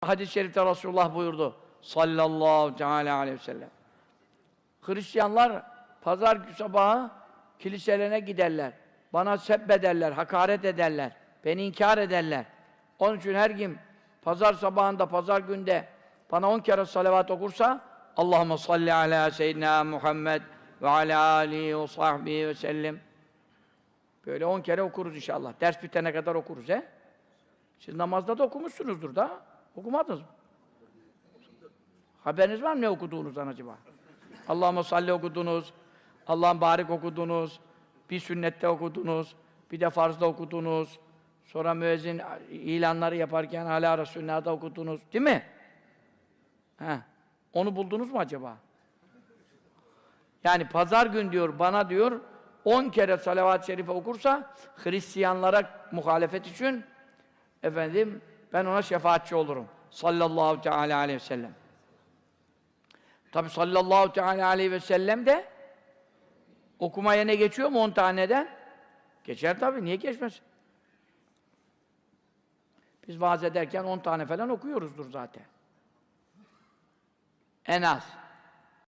Hadis-i şerifte Resulullah buyurdu. Sallallahu aleyhi ve sellem. Hristiyanlar pazar günü sabahı kiliselerine giderler. Bana sebbederler, hakaret ederler. Beni inkar ederler. Onun için her kim pazar sabahında, pazar günde bana on kere salavat okursa Allahumme salli ala seyyidina Muhammed ve ala alihi ve sahbihi ve sellem. Böyle on kere okuruz inşallah. Ders bitene kadar okuruz he. Siz namazda da okumuşsunuzdur da. Okumadınız mı? Haberiniz var mı ne okuduğunuzdan acaba? Allahümme salli okudunuz, Allah'ın barik okudunuz, bir sünnette okudunuz, bir de farzda okudunuz, sonra müezzin ilanları yaparken hala Resulü'nde okudunuz, değil mi? He. Onu buldunuz mu acaba? Yani pazar gün diyor, bana diyor, 10 kere salavat-ı şerife okursa, Hristiyanlara muhalefet için, efendim, ben ona şefaatçi olurum. Sallallahu teala aleyhi ve sellem. Tabi sallallahu teala aleyhi ve sellem de okumaya ne geçiyor mu 10 taneden? Geçer tabi, niye geçmez? Biz vaaz ederken 10 tane falan okuyoruzdur zaten. En az.